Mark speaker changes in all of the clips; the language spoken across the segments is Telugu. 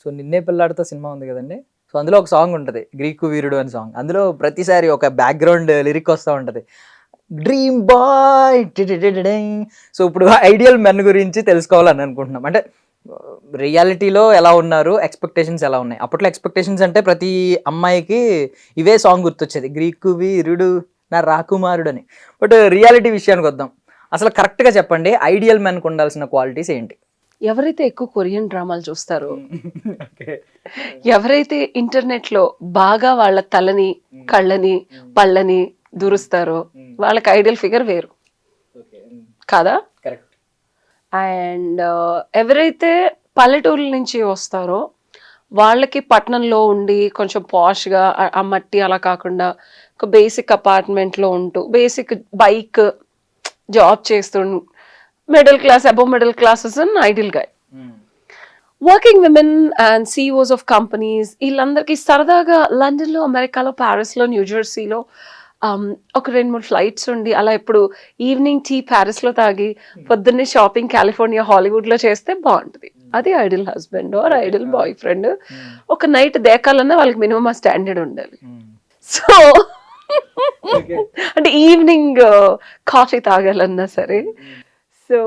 Speaker 1: సో నిన్నే పిల్లాడితో సినిమా ఉంది కదండి. సో అందులో ఒక సాంగ్ ఉంటుంది గ్రీకు వీరుడు అని సాంగ్ అందులో ప్రతిసారి ఒక బ్యాక్గ్రౌండ్ లిరిక్ వస్తూ ఉంటుంది. డ్రీమ్ బాయ్ సో ఇప్పుడు ఐడియల్ మెన్ గురించి తెలుసుకోవాలని అనుకుంటున్నాం. అంటే రియాలిటీలో ఎలా ఉన్నారు ఎక్స్పెక్టేషన్స్ ఎలా ఉన్నాయి? అప్పట్లో ఎక్స్పెక్టేషన్స్ అంటే ప్రతి అమ్మాయికి ఇవే సాంగ్ గుర్తొచ్చేది గ్రీకు వీరుడు నా రాకుమారుడు అని బట్ రియాలిటీ విషయానికి వద్దాం. అసలు కరెక్ట్గా చెప్పండి ఐడియల్ మెన్కి ఉండాల్సిన క్వాలిటీస్ ఏంటి?
Speaker 2: ఎవరైతే ఎక్కువ కొరియన్ డ్రామాలు చూస్తారో ఎవరైతే ఇంటర్నెట్లో బాగా వాళ్ళ తలని కళ్ళని పళ్ళని దురుస్తారో వాళ్ళకి ఐడియల్ ఫిగర్ వేరు. కాదా?
Speaker 1: కరెక్ట్.
Speaker 2: అండ్ ఎవరైతే పల్లెటూర్ల నుంచి వస్తారో వాళ్ళకి పట్టణంలో ఉండి కొంచెం పాష్గా ఆ మట్టి అలా కాకుండా ఒక బేసిక్ అపార్ట్మెంట్లో ఉంటూ బేసిక్ బైక్ జాబ్ చేస్తూ middle class above middle classes and ఐడియల్గా working women and CEOs of companies వీళ్ళందరికీ సరదాగా లండన్లో అమెరికాలో ప్యారిస్లో న్యూజెర్సీలో ఒక రెండు మూడు ఫ్లైట్స్ ఉండి అలా ఇప్పుడు ఈవినింగ్ టీ ప్యారిస్లో తాగి పొద్దున్నే షాపింగ్ కాలిఫోర్నియా హాలీవుడ్లో చేస్తే బాగుంటుంది. అది ideal husband or ideal boy friend ఒక నైట్ దేకాలన్నా వాళ్ళకి మినిమం ఆ స్టాండర్డ్ ఉండాలి. సో అంటే ఈవినింగ్ కాఫీ తాగాలన్నా సరే. సో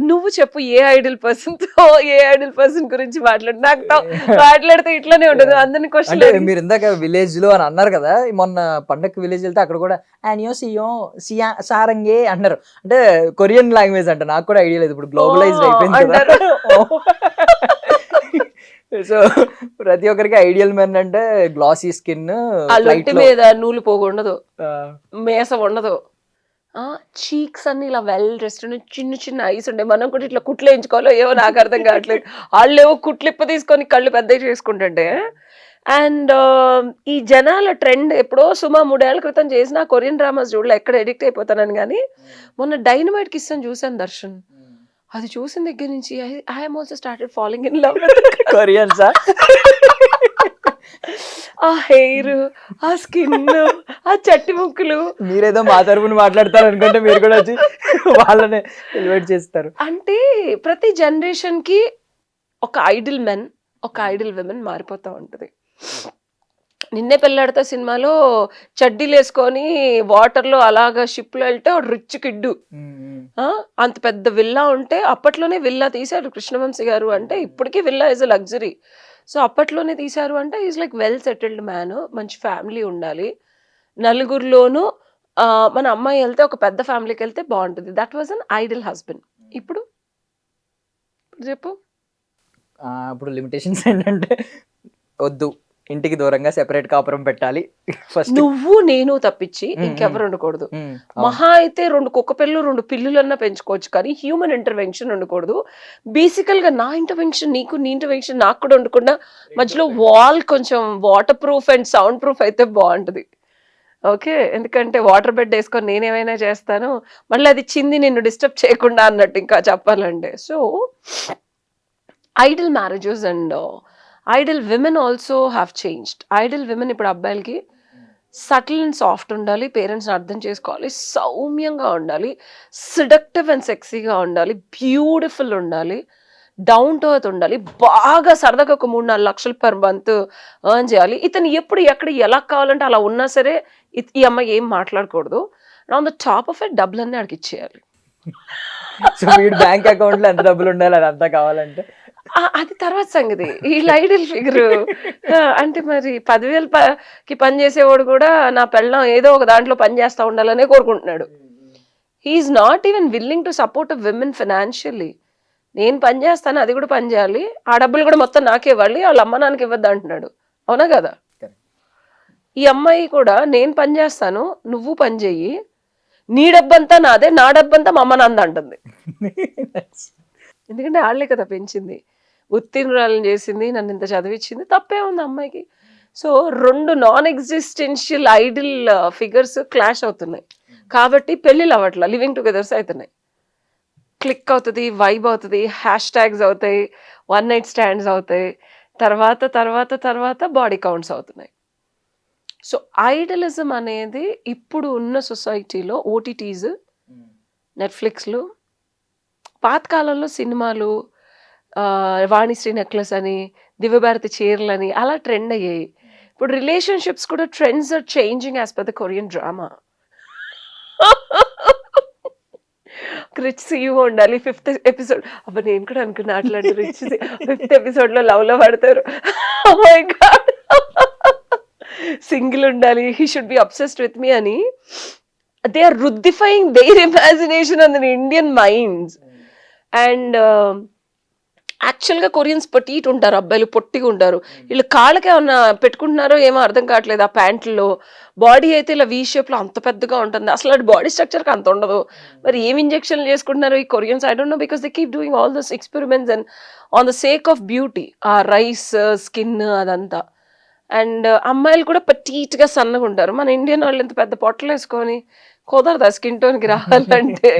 Speaker 2: నువ్వు చెప్పు ఏ ఐడియల్ పర్సన్తో ఏ ఐడియల్ పర్సన్ గురించి మాట్లాడు నాకు మాట్లాడితే ఇట్లానే ఉండదు. అందరిని క్వశ్చన్
Speaker 1: మీరు ఇందాక విలేజ్లో అని అన్నారు కదా మొన్న పండక్కి విలేజ్ వెళ్తే అక్కడ కూడా ఆనియో సియో సియా సారంగే అంటారు అంటే కొరియన్ లాంగ్వేజ్ అంట నాకు కూడా ఐడియా లేదు. ఇప్పుడు గ్లోబలైజ్డ్
Speaker 2: ఓ,
Speaker 1: అయిపోయింది. సో ప్రతి ఒక్కరికి ఐడియల్ మెన్ అంటే గ్లాసీ స్కిన్
Speaker 2: ఆ లొట్టి మీద నూలు పోగుండదు మేస ఉండదు చీక్స్ అన్ని ఇలా వెల్ డ్రెస్డ్ చిన్న చిన్న ఐస్ ఉండే. మనం కూడా ఇట్లా కుట్లు వేయించుకోవాలో ఏవో నాకు అర్థం కావట్లేదు. వాళ్ళు ఏవో కుట్లిప్ప తీసుకొని కళ్ళు పెద్దవి చేసుకుంటుంటే. అండ్ ఈ జనాల ట్రెండ్ ఎప్పుడో సుమా మూడేళ్ళ క్రితం చేసిన కొరియన్ డ్రామాస్ చూడలే ఎక్కడ ఎడిక్ట్ అయిపోతానని కానీ మొన్న డైనమైట్ కిస్ అని చూసాను దర్శన్. అది చూసిన దగ్గర నుంచి I'm also started following in love
Speaker 1: కొరియన్సా
Speaker 2: ఆ హెయిర్ ఆ స్కిన్ ఆ చట్టి ముక్కులు.
Speaker 1: మీరేదో మా తరపున మాట్లాడతారు అనుకుంటే మీరు కూడా వచ్చి వాళ్ళని ఎలివేట్ చేస్తారు.
Speaker 2: అంటే ప్రతి జనరేషన్కి ఒక ఐడిల్ మెన్ ఒక ఐడిల్ విమెన్ మారిపోతూ ఉంటుంది. నిన్నే పెళ్ళాడతా సినిమాలో చడ్డీలు వేసుకొని వాటర్లో అలాగా షిప్లో వెళ్తే రిచ్ కిడ్డు. అంత పెద్ద విల్లా ఉంటే అప్పట్లోనే విల్లా తీశారు కృష్ణవంశీ గారు అంటే ఇప్పటికీ villa is a luxury. So అప్పట్లోనే తీశారు అంటే is like well settled man మంచి ఫ్యామిలీ ఉండాలి. నలుగురిలోనూ మన అమ్మాయి వెళ్తే ఒక పెద్ద ఫ్యామిలీకి వెళ్తే బాగుంటుంది. That was an ideal husband ఇప్పుడు? ఇప్పుడు చెప్పు.
Speaker 1: ఇప్పుడు లిమిటేషన్స్ ఏంటంటే వద్దు. ఇంటికి దూరంగా సెపరేట్ కాపురం పెట్టాలి. ఫస్ట్
Speaker 2: నువ్వు నేను తప్పించి ఇంకెవరు ఉండకూడదు. మహా అయితే రెండు కుక్క పిల్లలు రెండు పిల్లులన్నా పెంచుకోవచ్చు కానీ హ్యూమన్ ఇంటర్వెన్షన్ ఉండకూడదు. బేసికల్గా నా ఇంటర్వెన్షన్ నీకు నీ ఇంటర్వెన్షన్ నాకు కూడా ఉండకుండా మధ్యలో వాల్ కొంచెం water proof and sound proof అయితే బాగుంటుంది. ఓకే ఎందుకంటే వాటర్ బెడ్ వేసుకొని నేనేమైనా చేస్తాను మళ్ళీ అది చింది నిన్ను డిస్టర్బ్ చేయకుండా అన్నట్టు ఇంకా చెప్పాలంటే. So ideal marriages and ideal women also have changed. Ideal women ఇప్పుడు అబ్బాయిలకి సటిల్ అండ్ సాఫ్ట్ ఉండాలి పేరెంట్స్ని అర్థం చేసుకోవాలి సౌమ్యంగా ఉండాలి సిడక్టివ్ అండ్ సెక్సీగా ఉండాలి బ్యూటిఫుల్ ఉండాలి డౌన్ టు ఎర్త్ ఉండాలి బాగా సరదాగా ఒక మూడు నాలుగు లక్షలు పర్ మంత్ ఎర్న్ చేయాలి. ఇతను ఎప్పుడు ఎక్కడ ఎలా కావాలంటే అలా ఉన్నా సరే ఈ అమ్మాయి ఏం మాట్లాడకూడదు. On the top of it డబ్బులన్నీ అడిగి ఇచ్చేయాలి.
Speaker 1: సో బ్యాంక్ అకౌంట్లో ఎంత డబ్బులు ఉండాలి అది అంతా కావాలంటే?
Speaker 2: అది తర్వాత సంగతి. ఈ ఐడియల్ ఫిగర్. అంటే మరి పదివేలు కి పని చేసేవాడు కూడా నా పెళ్ళం ఏదో ఒక దాంట్లో పని చేస్తా ఉండాలనే కోరుకుంటున్నాడు. He's not even willing to support women financially నేను పని చేస్తాను అది కూడా పని చేయాలి. ఆ డబ్బులు కూడా మొత్తం నాకే ఇవ్వాలి వాళ్ళ అమ్మ నాన్నకి ఇవ్వద్దు అంటున్నాడు. అవునా కదా. ఈ అమ్మాయి కూడా నేను పని చేస్తాను నువ్వు పని చెయ్యి నీ డబ్బంతా నాదే నా డబ్బంతా మా అమ్మ నాన్న అంటుంది. ఎందుకంటే వాళ్ళే కదా పెంచింది. ఉత్తీర్ణురాలను చేసింది నన్ను ఇంత చదివించింది తప్పే ఉంది అమ్మాయికి. సో రెండు non existential ideal figures clash అవుతున్నాయి. కాబట్టి పెళ్ళిళ్ళు అవ్వట్లా లివింగ్ టుగెదర్స్ అవుతున్నాయి క్లిక్ అవుతుంది వైబ్ అవుతుంది హ్యాష్ ట్యాగ్స్ అవుతాయి వన్ నైట్ స్టాండ్స్ అవుతాయి. తర్వాత తర్వాత తర్వాత బాడీ కౌంట్స్ అవుతున్నాయి. సో ఐడలిజం అనేది ఇప్పుడు ఉన్న సొసైటీలో ఓటీటీస్ నెట్ఫ్లిక్స్లు పాతకాలంలో సినిమాలు వాణిశ్రీ నెక్లెస్ అని దివ్యభారతి చీరలని అలా ట్రెండ్ అయ్యాయి. ఇప్పుడు రిలేషన్షిప్స్ కూడా trends are changing as per the Korean drama rich CEO ఉండాలి ఫిఫ్త్ ఎపిసోడ్ అబ్బా నేను కూడా అనుకున్నా అట్లాంటి రిచ్ ఫిఫ్త్ ఎపిసోడ్లో లవ్ పడతారు. మై గాడ్ సింగిల్ ఉండాలి he should be obsessed with me అని. They are రుద్దిఫైయింగ్ their imagination on Indian minds and యాక్చువల్గా కొరియన్స్ పొట్టిట్ ఉంటారు అబ్బాయిలు పొట్టిగా ఉంటారు వీళ్ళు కాళ్ళకి ఏమన్నా పెట్టుకుంటున్నారో ఏమో అర్థం కావట్లేదు ఆ ప్యాంట్లో బాడీ అయితే ఇలా వీ షేప్లో అంత పెద్దగా ఉంటుంది. అసలు అది బాడీ స్ట్రక్చర్కి అంత ఉండదు. మరి ఏం ఇంజెక్షన్లు చేసుకుంటున్నారు ఈ Koreans? I don't know because they keep doing all those experiments and on the sake of beauty ఆ రైస్ స్కిన్ అదంతా. అండ్ అమ్మాయిలు కూడా పట్టీట్గా సన్నగా ఉంటారు మన ఇండియన్ వాళ్ళు ఇంత పెద్ద పొట్టలు వేసుకొని కుదరదు ఆ స్కిన్ టోన్కి రావాలంటే?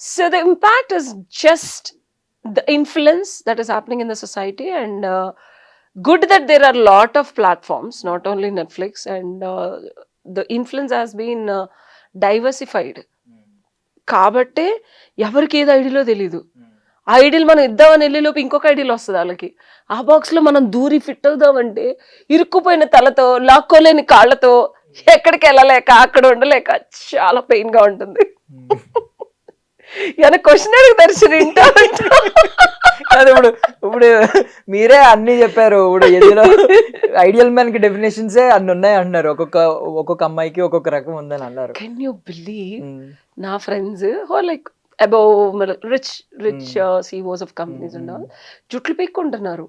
Speaker 2: So the impact is just the influence that is happening in the society and uh, good that there are a lot of platforms not only netflix and uh, the influence has been uh, diversified కాబట్టే ఎవరికి ఏది ఐడిలో తెలీదు ఆ ఐడియల్ మనం ఇద్దామని వెళ్ళేలోపు ఇంకొక ఐడియల్ వస్తుంది వాళ్ళకి ఆ బాక్స్లో మనం దూరి ఫిట్ అవుదామంటే ఇరుక్కుపోయిన తలతో లాక్కోలేని కాళ్ళతో ఎక్కడికి వెళ్ళలేక అక్కడ ఉండలేక చాలా పెయిన్గా ఉంటుంది ఏమైనా క్వశ్చన్ అడుగుతారు ఇంటా
Speaker 1: కాదు ఇప్పుడు ఇప్పుడు మీరే అన్ని చెప్పారు. ఇప్పుడు ఎందులో ఐడియల్ మ్యాన్కి డెఫినేషన్స్ అన్ని ఉన్నాయి అంటున్నారు. ఒక్కొక్క ఒక్కొక్క అమ్మాయికి ఒక్కొక్క రకం ఉందని అన్నారు.
Speaker 2: Can you
Speaker 1: believe.
Speaker 2: నా friends who like above rich rich CEOs of companies and all జుట్లు పీక్కుంటున్నారు.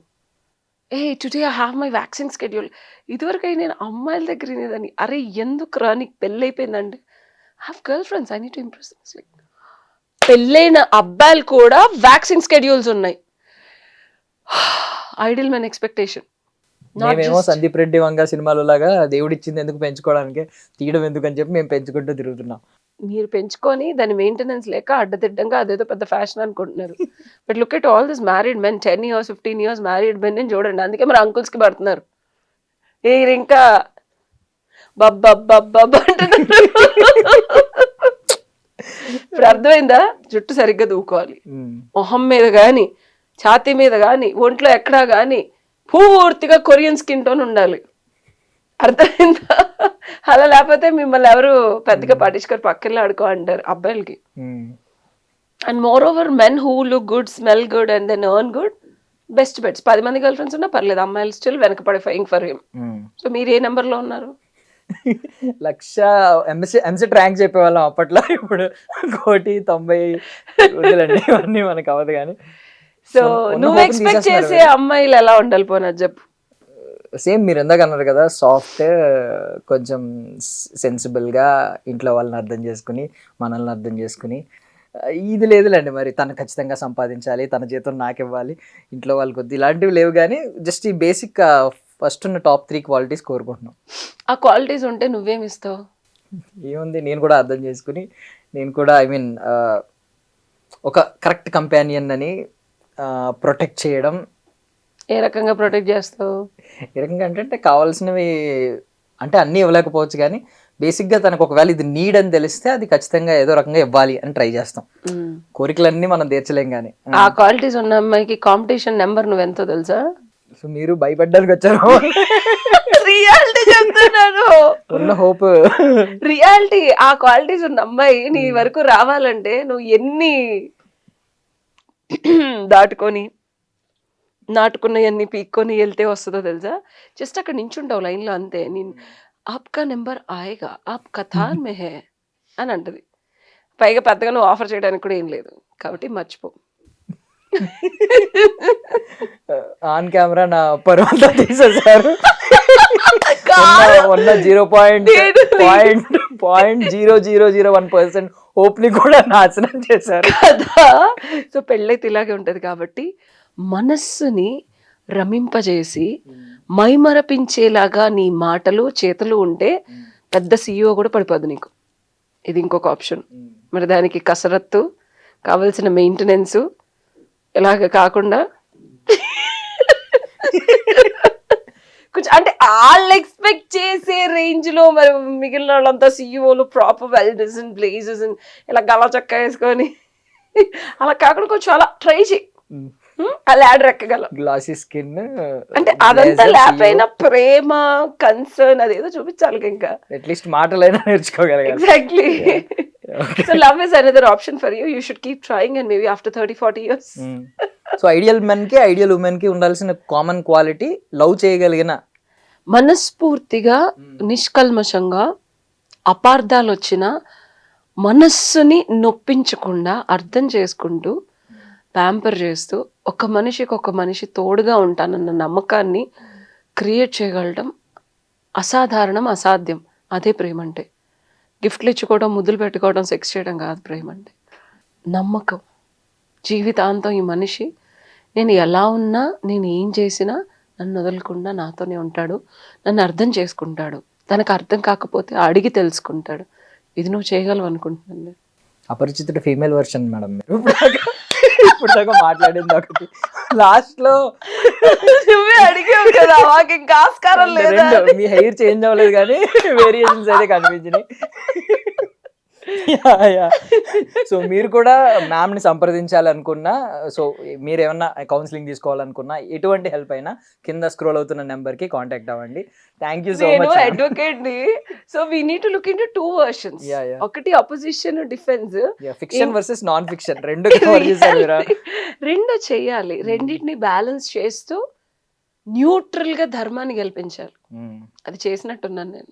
Speaker 2: A today I have my vaccine schedule ఇదివరకు నేను అమ్మాయిల దగ్గర వినేదాన్ని. అరే ఎందుకు రా నీకు పెళ్ళి అయిపోయిందండి have girl friends I neat impress like పెళ్ళైన అబ్బాయిలు కూడా వ్యాక్సిన్ స్కెడ్యూల్స్ ఉన్నాయి. Ideal men expectation.
Speaker 1: మేమేమో సందీప్ రెడ్డి వంగ సినిమాలో లాగా దేవుడు ఇచ్చింది ఎందుకు పెంచుకోవడానికి తీయడం ఎందుకు అని చెప్పి మేము పెంచుకుంటూ తిరుగుతున్నాం.
Speaker 2: మీరు పెంచుకొని దాని మెయింటెనెన్స్ లేక అడ్డదిడ్డంగా అదేదో పెద్ద ఫ్యాషన్ అనుకుంటున్నారు. But look at all this married men ten years fifteen years married men అని చూడండి. అందుకే మరి uncles కి పడుతున్నారు. ఇంకా బబ్బబ్బబ్బబ్బ అంటున్నారు. ఇప్పుడు అర్థమైందా? జుట్టు సరిగ్గా దూకోవాలి. మొహం మీద కానీ ఛాతీ మీద కానీ ఒంట్లో ఎక్కడా కానీ పూర్తిగా కొరియన్ స్కిన్ టోన్ ఉండాలి. అర్థమైందా? అలా లేకపోతే మిమ్మల్ని ఎవరు పెద్దగా పట్టించుకొని పక్కన ఆడుకో అంటారు అబ్బాయిలకి. And moreover men who look good smell good and then earn good best bets పది మంది గర్ల్ ఫ్రెండ్స్ ఉన్నా పర్లేదు అమ్మాయిలు స్టిల్ వెనకపడే ఫైయింగ్ ఫర్ హిమ్. సో మీరు ఏ నెంబర్లో ఉన్నారు?
Speaker 1: లక్ష ఎంసీ ఎంసెట్ ర్యాంక్ చెప్పేవాళ్ళం అప్పట్లో. ఇప్పుడు కోటి తొంభై వదిలేండి. ఇవన్నీ మనకు అవ్వదు కానీ.
Speaker 2: సో నువ్వు ఎక్స్పెక్ట్ చేసే అమ్మాయిలు ఎలా ఉండాలి పోనా చెప్పు.
Speaker 1: సేమ్ మీరు ఎందాక అన్నారు కదా సాఫ్ట్ కొంచెం sensible గా ఇంట్లో వాళ్ళని అర్థం చేసుకుని మనల్ని అర్థం చేసుకుని. ఇది లేదులేండి మరి. తను ఖచ్చితంగా సంపాదించాలి తన జీతం నాకు ఇవ్వాలి ఇంట్లో వాళ్ళకి వద్దు ఇలాంటివి లేవు కానీ జస్ట్ ఈ బేసిక్ ఫస్ట్ ఉన్న టాప్ త్రీ క్వాలిటీస్ కోరుకుంటున్నాం.
Speaker 2: ఆ క్వాలిటీస్ ఉంటే నువ్వేం ఇస్తావు?
Speaker 1: ఏముంది నేను కూడా అర్థం చేసుకుని నేను కూడా ఐ మీన్ ఒక కరెక్ట్ కంపానియన్ అని ప్రొటెక్ట్ చేయడం.
Speaker 2: ఏ రకంగా ప్రొటెక్ట్ చేస్తావు?
Speaker 1: ఏ రకంగా అంటే కావాల్సినవి అంటే అన్నీ ఇవ్వలేకపోవచ్చు కానీ బేసిక్గా తనకు ఒకవేళ ఇది నీడ్ అని తెలిస్తే అది ఖచ్చితంగా ఏదో రకంగా ఇవ్వాలి అని ట్రై చేస్తాం. కోరికలన్నీ మనం తీర్చలేం కానీ.
Speaker 2: ఆ క్వాలిటీస్ ఉన్న అమ్మాయికి కాంపిటీషన్ నెంబర్ నువ్వెంతో తెలుసా?
Speaker 1: సో మీరు భయపడ్డానికి వచ్చారు.
Speaker 2: రియాలిటీ చెప్తున్నాను.
Speaker 1: ఉన్న హోప్.
Speaker 2: రియాలిటీ ఆ క్వాలిటీస్ ఉన్న అమ్మాయి నీ వరకు రావాలంటే నువ్వు ఎన్ని దాటుకొని నాటుకున్నవన్నీ పీక్కొని వెళ్తే వస్తుందో తెలుసా? జస్ట్ అక్కడ నించుంటావు లైన్లో అంతే. నేను ఆప్కా నెంబర్ ఆయేగా. ఆప్ కథాన్ మే హే అని అంటది. పైగా పెద్దగా నువ్వు ఆఫర్ చేయడానికి కూడా ఏం లేదు. కాబట్టి మర్చిపో.
Speaker 1: ఆన్ కెమెరా నా పరువంతా తీసేశారు. ఉన్న-
Speaker 2: zero
Speaker 1: point point point zero zero zero one percent హోప్ని కూడా నాశనం చేశారు.
Speaker 2: కదా? సో పెళ్ళైతే ఇలాగే ఉంటది కాబట్టి మనస్సుని రమింపజేసి మైమరపించేలాగా నీ మాటలు చేతులు ఉంటే పెద్ద సీఈఓ కూడా పడిపోద్ది నీకు. ఇది ఇంకొక ఆప్షన్. మరి దానికి కసరత్తు కావలసిన మెయింటెనెన్స్ ఇలాగ కాకుండా కొంచెం అంటే వాళ్ళు ఎక్స్పెక్ట్ చేసే రేంజ్లో మరి మిగిలిన వాళ్ళంతా సీఈఓలు ప్రాపర్ వెల్ డిజైన్ బ్లేజెస్ ఇలా గల చక్క వేసుకొని అలా కాకుండా కొంచెం అలా ట్రై చేయి? ఆ ల్యాడర్ ఎక్కగలం
Speaker 1: గ్లాసీ స్కిన్
Speaker 2: అంటే అదంతా లేకపోయినా ప్రేమ కన్సర్న్ అదేదో చూపించాలి ఇంకా.
Speaker 1: అట్లీస్ట్ మాటలైనా నేర్చుకోగలగాలి
Speaker 2: exactly so love is another option for you you should keep trying and maybe after thirty forty
Speaker 1: years so ideal మెన్కి ideal ఉమెన్కి ఉండాల్సిన కామన్ క్వాలిటీ లవ్ చేయగలిగిన
Speaker 2: మనస్ఫూర్తిగా నిష్కల్మషంగా అపార్థాలు వచ్చినా మనస్సుని నొప్పించకుండా అర్థం చేసుకుంటూ ప్యాంపర్ చేస్తూ ఒక మనిషికి ఒక మనిషి తోడుగా ఉంటానన్న నమ్మకాన్ని క్రియేట్ చేయగలడం అసాధారణం అసాధ్యం. అదే ప్రేమ అంటే గిఫ్ట్లు ఇచ్చుకోవడం ముద్దులు పెట్టుకోవడం సెక్స్ చేయడం కాదు ప్రేమ అంటే నమ్మకం. జీవితాంతం ఈ మనిషి నేను ఎలా ఉన్నా నేను ఏం చేసినా నన్ను వదలకుండా నాతోనే ఉంటాడు నన్ను అర్థం చేసుకుంటాడు. తనకు అర్థం కాకపోతే అడిగి తెలుసుకుంటాడు. ఇది నువ్వు చేయగలవు అనుకుంటున్నాను
Speaker 1: అపరిచితుడు ఫీమేల్ వర్షన్ మేడం మీరు. ఇప్పుడు దాకా మాట్లాడింది ఒకటి. లాస్ట్లో
Speaker 2: నువ్వే అడిగావు కదా మాకు ఇంకా ఆస్కారం లేదా
Speaker 1: మీ హెయిర్ చేంజ్ అవ్వలేదు కానీ వేరియేషన్స్ అయితే కనిపించినాయి. సో మీరు కూడా మ్యామ్ని సంప్రదించాలనుకున్నా సో మీరు ఏమన్నా కౌన్సిలింగ్ తీసుకోవాలనుకున్నా ఎటువంటి హెల్ప్ అయినా కింద స్క్రోల్ అవుతున్న నెంబర్కి కాంటాక్ట్ అవ్వండి. Thank you so much
Speaker 2: అడ్వకేట్ని. So we need to look in
Speaker 1: two versions.
Speaker 2: ఒకటి opposition defence
Speaker 1: fiction versus non fiction రెండు
Speaker 2: రెండు చెయ్యాలి రెండింటిని బ్యాలెన్స్ చేస్తూ న్యూట్రల్గా ధర్మాన్ని గెలిపించాలి.
Speaker 1: మ్మ్.
Speaker 2: అది చేసినట్టున్నాను నేను.